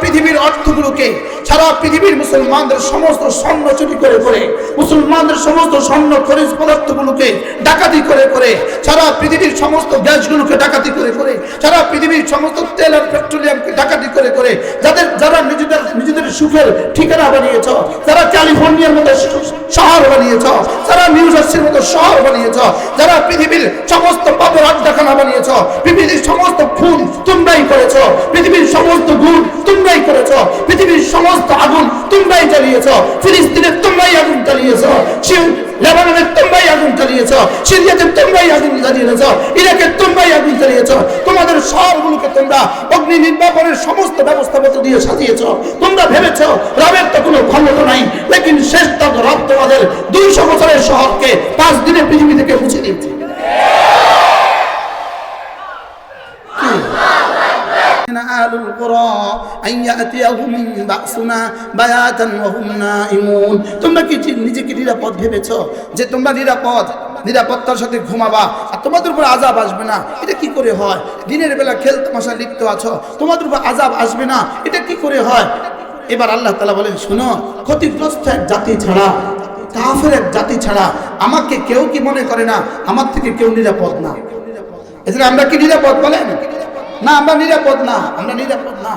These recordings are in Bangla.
be পৃথিবীর অর্থগুলোকে, সারা পৃথিবীর মুসলমানদের সমস্ত স্বর্ণ চুরি করে করে, মুসলমানদের সমস্ত স্বর্ণ খনিজ পদার্থগুলোকে ডাকাতি করে করে, সারা পৃথিবীর সমস্ত গ্যাসগুলোকে ডাকাতি করে করে, সারা পৃথিবীর সমস্ত তেল আর পেট্রোলিয়ামকে ডাকাতি করে করে, যাদের, যারা নিজেদের নিজেদের সুখের ঠিকানা বানিয়েছ, যারা ক্যালিফোর্নিয়ার মতো শহর বানিয়েছ, যারা নিউ জার্সির মতো শহর বানিয়েছ, যারা পৃথিবীর সমস্ত পাপের আড্ডাখানা বানিয়েছ, পৃথিবীর সমস্ত খুন তোমরাই করেছ, পৃথিবীর সমস্ত গুণ তোমরাই করেছ, পৃথিবীর সমস্ত আগুন তোমরাই জ্বালিয়েছ, ফিলিস্তিনের তোমরাই আগুন জ্বালিয়েছ লেবাননের তোমরাই আগুন জ্বালিয়েছ, সিরিয়াতে তোমরাই আগুন জ্বালিয়েছ, ইরাকে তোমরাই আগুন জ্বালিয়েছ, তোমাদের শহরগুলোকে তোমরা অগ্নি নির্বাপনের সমস্ত ব্যবস্থাপত্র দিয়ে সাজিয়েছ। তোমরা ভেবেছ, রবের তো কোনো ক্ষমতা নাই, লেকিন শেষ তক রব তোমাদের দুইশো বছরের শহরকে পাঁচ দিনে পৃথিবী থেকে মুছে দিয়েছে। أهل القرى أن يأتيهم بأسنا بياتا وهم نائمون তোমরা কি জি- নিজেকে নিরাপদ ভেবেছো যে তোমরা নিরাপদ নিরাপত্তার সাথে ঘুমাবা আর তোমাদের উপর আজাব আসবে না এটা কি করে হয় দিনের বেলা খেল তামাশা লিপ্ত আছো তোমাদের উপর আজাব আসবে না এটা কি করে হয় এবার আল্লাহ তালা বলেন শোনো ক্ষতিগ্রস্ত এক জাতি ছাড়া কাফের এক জাতি ছাড়া আমাকে কেউ কি মনে করে না আমার থেকে কেউ নিরাপদ না এছাড়া আমরা কি নিরাপদ বলেন না, আমরা নিরাপদ না, আমরা নিরাপদ না।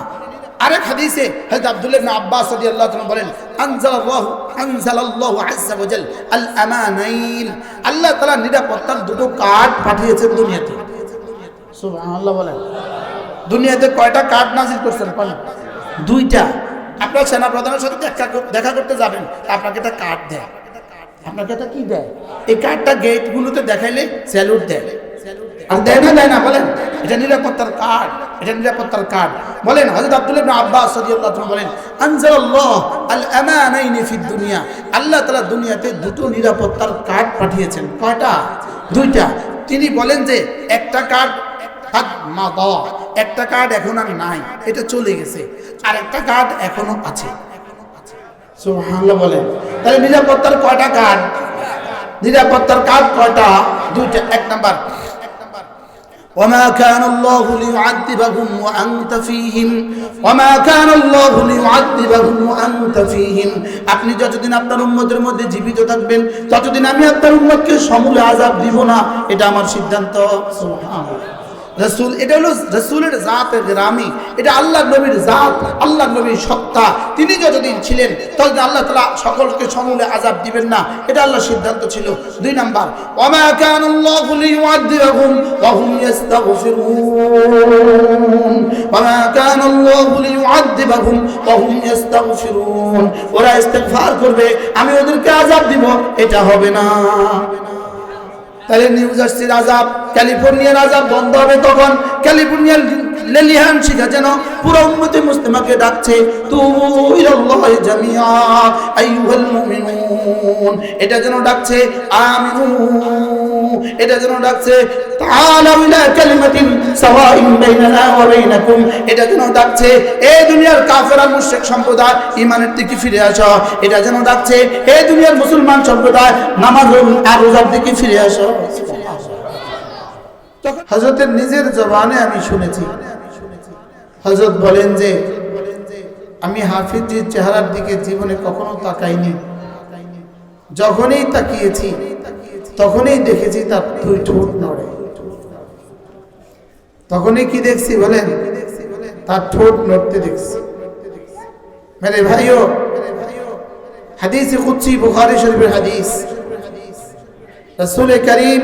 আরেক হাদিসে হযরত আব্দুল্লাহ ইবনে আব্বাস রাদিয়াল্লাহু তাআলা বলেন, আনজালাল্লাহু আনজালাল্লাহু আযজা ওয়া জাল আল আমানাইন আল্লাহ তাআলা নিরাপত্তার দুটো কার্ড পাঠিয়েছেন দুনিয়াতে। সুবহানাল্লাহ বলেন। দুনিয়াতে কয়টা কার্ড নাজিল করছেন বলেন? দুইটা। আপনার সেনা প্রধানের সাথে দেখা দেখা করতে যাবেন, আপনাকে একটা কার্ড দেয়। আপনাকে একটা কি দেয়? এই কার্ডটা গেটগুলোতে দেখাইলে স্যালুট দেয়। আর দেয় না দেয় না বলেন। এটা নিরাপত্তার কার্ড এটা নিরাপত্তার কার্ড। বলেন হযরত আব্দুল্লাহ ইবনে আব্বাস রাদিয়াল্লাহু তাআলা বলেন আনজালাল্লাহ আল আমানাইনি ফিদ দুনিয়া। আল্লাহ তাআলা দুনিয়াতে দুটো নিরাপত্তার কার্ড পাঠিয়েছেন। কয়টা? দুইটা। তিনি বলেন যে একটা কার্ড একটা কার্ড এখন আর নাই এটা চলে গেছে। আর একটা কার্ড এখনও আছে। সুবহানাল্লাহ বলেন। তাহলে নিরাপত্তার কয়টা কার্ড? নিরাপত্তার কার্ড কয়টা? দুইটা। এক নাম্বার وما كان الله ليعذبهم وأنت فيهم وما كان الله ليعذبهم وأنت فيهم আপনি যতদিন আপনার উম্মতের মধ্যে জীবিত থাকবেন ততদিন আমি আপনার উম্মতকে সমূলে আযাব দিব না এটা আমার সিদ্ধান্ত সুবহানাল্লাহ রসুল, এটা হলো রসুলের জাতের গ্রামী, এটা আল্লাহ নবীর জাত আল্লাহ নবীর সত্তা। তিনি যতদিন ছিলেন, ততদিন আল্লাহ তালা সকলকে সমূলে আজাব দিবেন না। এটা আল্লাহর সিদ্ধান্ত ছিল। দুই নাম্বার ওরা ইস্তিগফার করবে, আমি ওদেরকে আযাব দিব, এটা হবে না। তাহলে নিউ জার্সির আজাব ক্যালিফোর্নিয়ার আজাব বন্ধ হবে তখন। ক্যালিফোর্নিয়ার লেলিহান শিখা যেন পুরো উম্মতে মুসলিমাকে ডাকছে আইয়ুহাল মুমিনুন। এটা যেন ডাকছে, আমিনু। এটা যেন ডাকছে এটা যেন ডাকছে এই দুনিয়ার কাফের আর সম্প্রদায়, ঈমানের দিকে ফিরে আসো। এটা যেন ডাকছে এই দুনিয়ার মুসলমান সম্প্রদায় নামাজ আর রোজার দিকে ফিরে আসো। হজরতের নিজের জবানে আমি শুনেছি হজরত বলেন যে, আমি হাফিজির চেহারার দিকে জীবনে কখনো তাকাইনি। যখনই তাকিয়েছি, তখনই দেখেছি তার দুই ঠোঁট নড়ে। তখনই কি দেখছি বলেন? তার ঠোঁট নড়তে দেখছি। মেরে ভাইও, হাদিস কুচ্ছি বুখারি শরীফের হাদিস। রসুল করিম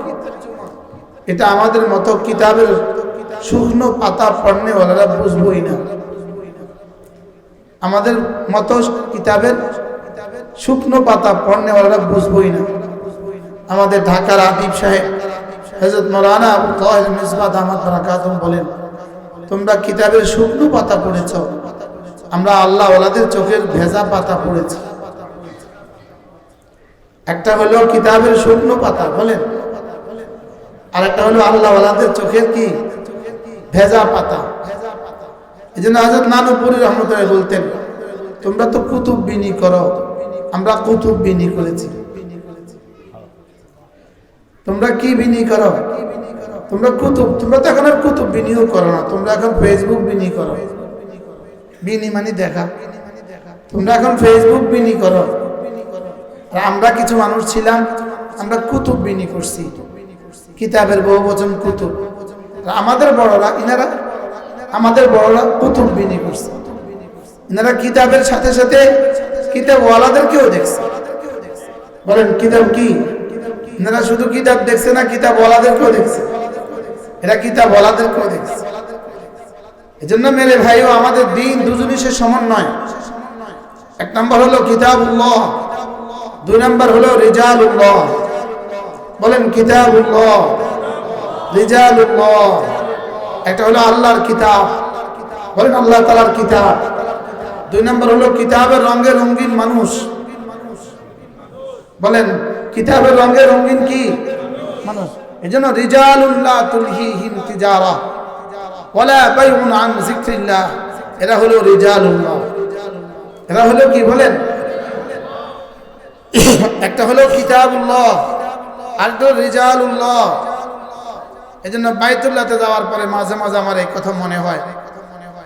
এটা আমাদের মতো কিতাবের শুকনো পাতা পড়নেওয়ালারা বুঝবই না। আমাদের মতো কিতাবের শুকনো পাতা পড়নেওয়ালারা বুঝবই না। আমাদের ঢাকার আদিব সাহেব হজরত মৌলানা আবু তাহের মিসবাদ আহমদ বারাকাতুম বলেন, তোমরা কিতাবের শুকনো পাতা পড়েছ, আমরা আল্লাহ ওলাদের চোখের ভেজা পাতা পড়েছি। একটা হলো কিতাবের শুকনো পাতা, বলেন আর একটা হলো আল্লাহ চোখের কি? ভেজা পাতা। এই জন্য হাজরত নানুপুরি রহমতুল্লাহ বলতেন, তোমরা তো কুতুব বিনি করো, আমরা কুতুব বিনি করেছি। তোমরা কি বিনি করো? তোমরা কুতুব, তোমরা তো এখন আর কুতুব বিনিও করো না, তোমরা এখন ফেসবুক বিনি করো। বিনি মানে দেখা। তোমরা এখন ফেসবুক বিনি করো আমরা কিছু মানুষ ছিলাম, আমরা কুতুব বিনি করছি। কিতাবের বহু বচন কুতুব আমাদের বড়রা, ইনারা, আমাদের বড়রা কুতুব বিনি করছে। ইনারা কিতাবের সাথে সাথে কিতাব ওয়ালাদেরকেও দেখছে। বলেন, কিতাব কি? ইনারা শুধু কিতাব দেখছে না কিতাব ওয়ালাদেরকেও দেখছে। এরা কিতাব ওয়ালাদেরকেও দেখছে। এজন্য মেরে ভাইও, আমাদের দিন দুজনই সে সমান নয়। এক নম্বর হলো কিতাবুল্লাহ, দুই নম্বর হলো রিজালুল্লাহ। বলেন কিতাবুল্লাহ রিজালুল্লাহ একটা হলো আল্লাহর কিতাব, বলেন আল্লাহ তালার কিতাব। দুই নম্বর হলো কিতাবের রঙে রঙিন মানুষ। বলেন, কিতাবের রঙে রঙিন কি? মানুষ। এই জন্য রিজালুল্লাহ তুলহিহিম তিজারা, ওয়ালা বাইউন আন যিকরিল্লাহ। এরা হলো রিজালুল্লাহ। এরা হলো কি বলেন? একটা হলো কিতাবুল্লাহ এই জন্য যাওয়ার পরে মাঝে মাঝে কথা মনে হয়।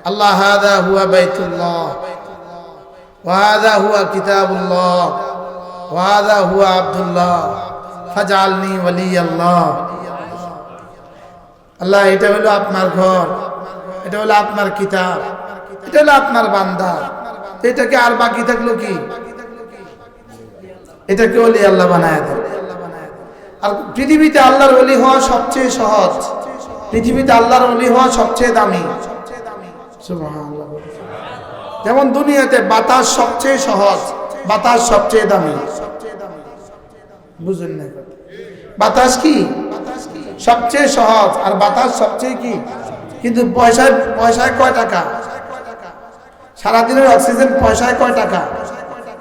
আল্লাহ হুয়া বাইতুল্লাহ হুয়া আল্লাহ আল্লাহ, এটা হলো আপনার ঘর, এটা হলো আপনার কিতাব, এটা হলো আপনার বান্দা। এটাকে আর বাকি থাকল কি? এটাকে ওলি আল্লাহ বানায় দেন। আর পৃথিবীতে আল্লাহর অলি হওয়া সবচেয়ে সহজ। পৃথিবীতে আল্লাহর অলি হওয়া সবচেয়ে দামি। যেমন দুনিয়াতে বাতাস সবচেয়ে সহজ, বাতাস সবচেয়ে দামি। বুঝেন না? বাতাস কি? সবচেয়ে সহজ আর বাতাস সবচেয়ে কি? কিন্তু পয়সায় পয়সায় কয় টাকা? সারাদিনের অক্সিজেন পয়সায় কয় টাকা?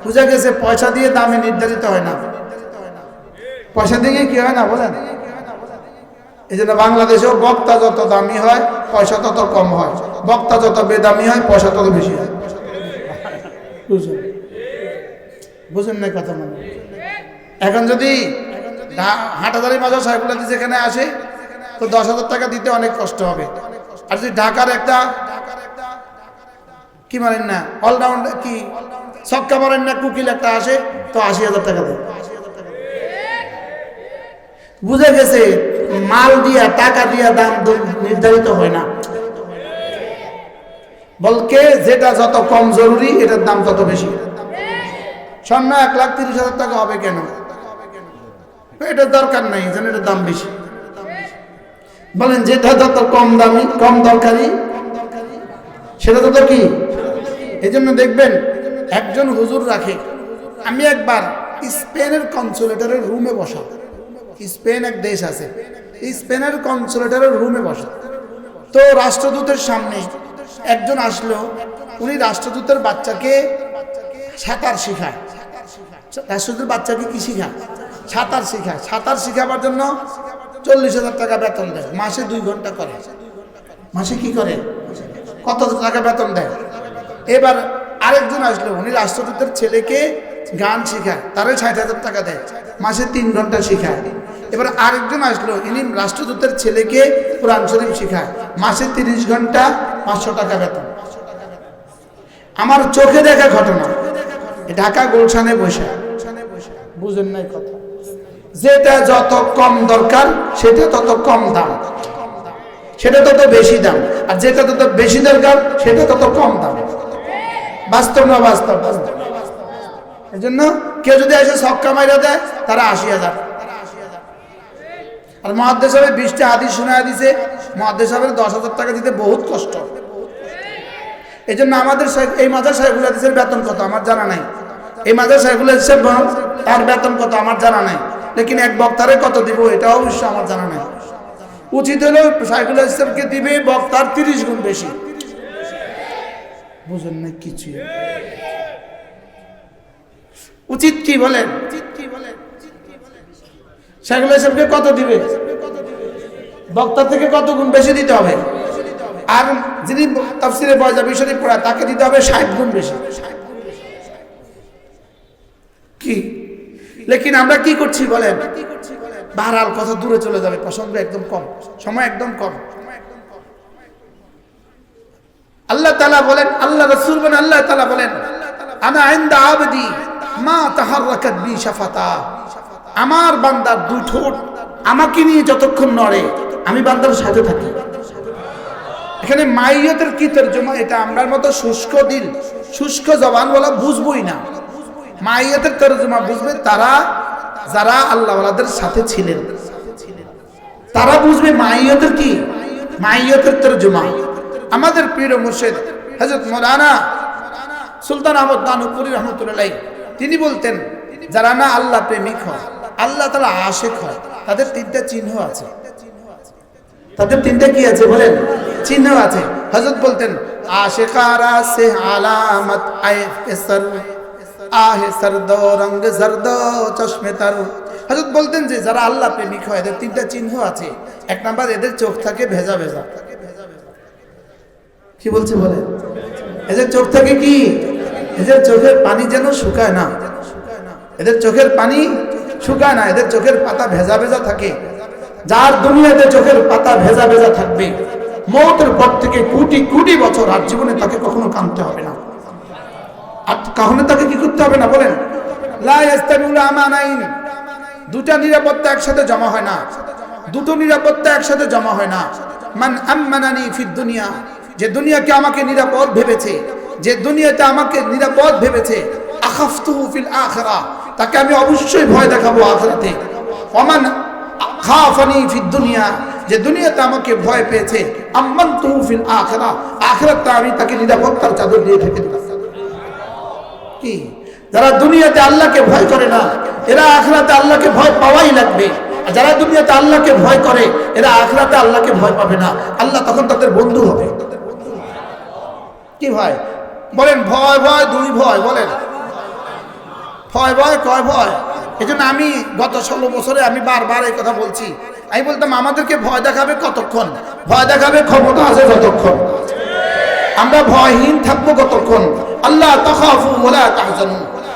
বুঝা গেছে পয়সা দিয়ে দামে নির্ধারিত হয় না। পয়সা দিয়ে কি হয় না বলেন? এই জন্য বাংলাদেশেও বক্তা যত দামি হয়, পয়সা তত কম হয়। বক্তা যত বেদামি হয়, পয়সা তত বেশি হয়। বুঝলেন বুঝেন না কথা মানে? এখন যদি হাটাদারি মাজার সাহেবুল্লাদি যেখানে আসে, তো দশ হাজার টাকা দিতে অনেক কষ্ট হবে। আর যদি ঢাকার একটা কি মারেন না? অলরাউন্ড কি? ছক্কা মারেন না, কুকিল একটা আসে, তো আশি হাজার টাকা দেয়। বুঝে গেছে, মাল দিয়া, টাকা দিয়া দাম নির্ধারিত হয় না। বলকে যেটা যত কম জরুরি, এটার দাম তত বেশি। স্বর্ণ এক লাখ তিরিশ হাজার টাকা হবে কেন? এটার দরকার নাই, যেন এটার দাম বেশি। বলেন, যেটা যত কম দামি, কম দরকারি, সেটা তত কি? এই জন্য দেখবেন, একজন হুজুর রাখে, আমি একবার স্পেনের কনসুলেটরের রুমে বসা স্পেন এক দেশ আছে। স্পেনের কনসুলেটরের রুমে বসে। তো রাষ্ট্রদূতের সামনে একজন আসলো। উনি রাষ্ট্রদূতের বাচ্চাকে সাঁতার শেখায়। রাষ্ট্রদূতের বাচ্চাকে কি শেখায়? সাঁতার শেখায়। সাঁতার শেখাবার জন্য চল্লিশ হাজার টাকা বেতন দেয়। মাসে দুই ঘণ্টা করে। মাসে কি করে? কত টাকা বেতন দেয়? এবার আরেকজন আসলো। উনি রাষ্ট্রদূতের ছেলেকে গান শেখায়। তারে ষাট হাজার টাকা দেয়। মাসে তিন ঘণ্টা শেখায়। এবার আরেকজন আসলো, ইনি রাষ্ট্রদূতের ছেলেকে কোরআন শরীফ শেখায়। মাসে তিরিশ ঘণ্টা পাঁচশো টাকা বেতন। আমার চোখে দেখা ঘটনা। ঢাকা গুলশানে বসে। বুঝেন নাই কথা। যেটা যত কম দরকার, সেটা তত কম দাম। সেটা তত বেশি দাম। আর যেটা তত বেশি দরকার, সেটা তত কম দাম। বাস্তব না বাস্তব? বাস্তব এই জন্য কেউ যদি এসে ছক্কা মাইরা দেয়, তারা আশি হাজার। আর মহাদ্দেশ সাহেব বিশটা হাদিস শোনা দিছে। মহাদ্দেশ সাহেবের দশ হাজার টাকা দিতে বহুত কষ্ট। এই জন্য আমাদের এই মাজার সাহেবুল হাদিসের বেতন কত? আমার জানা নাই। এই মাজার সাহেবুল হাদিসের তার বেতন কত? আমার জানা নাই। লেকিন এক বক্তারে কত দিব? এটা অবশ্য আমার জানা নাই। উচিত হলো সাইকুল ইসলামকে দিবে বক্তার তিরিশ গুণ বেশি। বুঝেন না কিছু উচিত কি বলেন? সেগুলো এসবকে কত দিবে? বক্তা থেকে কত গুণ বেশি দিতে হবে? আর যিনি তাফসিরে বয়জা বিষয় পড়া তাকে দিতে হবে ষাট গুণ বেশি। কি? লেকিন আমরা কি করছি বলেন? বাহারাল কথা দূরে চলে যাবে? প্রসঙ্গ একদম কম। সময় একদম কম। আল্লাহ তালা বলেন, আল্লাহ রসুল বলেন, আল্লাহ তালা বলেন, আনা আইন্দা আবদি মা তাহার রাকাত বি শাফাতা। আমার বান্দার দুই ঠোঁট, আমাকে নিয়ে যতক্ষণ নড়ে, আমি বান্দার সাথে থাকি। এখানে মাইয়তের কি তর্জমা এটা আমরার মতো শুষ্ক দিল, শুষ্ক জবান বলা বুঝবই না। মাইয়তের তর্জমা বুঝবে তারা, যারা আল্লাহওয়ালাদের সাথে ছিলেন। তারা বুঝবে মাইয়তের কি? মাইয়তের তর্জমা। আমাদের প্রিয় মুর্শেদ হজরত মৌলানা সুলতান আহমদ দানুপুরি রহমতুল্লাহ তিনি বলতেন, যারা না আল্লাহ প্রেমিক হয়। আল্লাহ তালা আশেক হয়। তাদের তিনটা চিহ্ন আছে। তাদের তিনটা কি আছে বলেন? চিহ্ন আছে। হজরত বলতেন, আশেকারা সে আলামত আহে সরদ রঙ্গ জর্দ চশমে তার। হজরত বলতেন যে, যারা আল্লাহ প্রেমিক হয়, এদের তিনটা চিহ্ন আছে। এক নাম্বার, এদের চোখ থাকে ভেজা ভেজা। কি বলছে বলে এদের চোখ থাকে কি? এদের চোখের পানি যেন শুকায় না। এদের চোখের পানি শুকায় না, এদের চোখের পাতা ভেজা ভেজা থাকে। যার দুনিয়াতে চোখের পাতা ভেজা ভেজা থাকবে, মৌতের পর থেকে কোটি কোটি বছর আর জীবনে তাকে কখনো কাঁদতে হবে না। আর কখনো তাকে কি করতে হবে না, বলেন? দুটা নিরাপত্তা একসাথে জমা হয় না। দুটো নিরাপত্তা একসাথে জমা হয় না। মান আম্মানানি ফিদ দুনিয়া। যে দুনিয়াকে আমাকে নিরাপদ ভেবেছে, যে দুনিয়াতে আমাকে নিরাপদ ভেবেছে, আখাফতুহু ফিল আখিরা। তাকে আমি অবশ্যই ভয় দেখাবো আখিরাতে। ওমান খাফানি ফিদ দুনিয়া, যে দুনিয়াতে আমাকে ভয় পেয়েছে। আম্মান তুহু ফিল আখিরা, আখিরাতে আমি তাকে নিরাপত্তার চাদর দিয়ে ঢেকে কি? যারা দুনিয়াতে আল্লাহকে ভয় করে না, এরা আখরাতে আল্লাহকে ভয় পাওয়াই লাগবে। যারা দুনিয়াতে আল্লাহকে ভয় করে, এরা আখরাতে আল্লাহকে ভয় পাবে না। আল্লাহ তখন তাদের বন্ধু হবে। কি ভয়? বলেন, ভয় ভয়, দুই ভয়, বলেন। ভয় ভয়, কয় ভয়? এই জন্য আমি গত ষোলো বছরে আমি বারবার এই কথা বলছি। আমি বলতাম, আমাদেরকে ভয় দেখাবে কতক্ষণ? ভয় দেখাবে ক্ষমতা আছে কতক্ষণ আমরা ভয়হীন থাকব কতক্ষণ? আল্লাহ তাখাফু ওয়ালা তাহজানু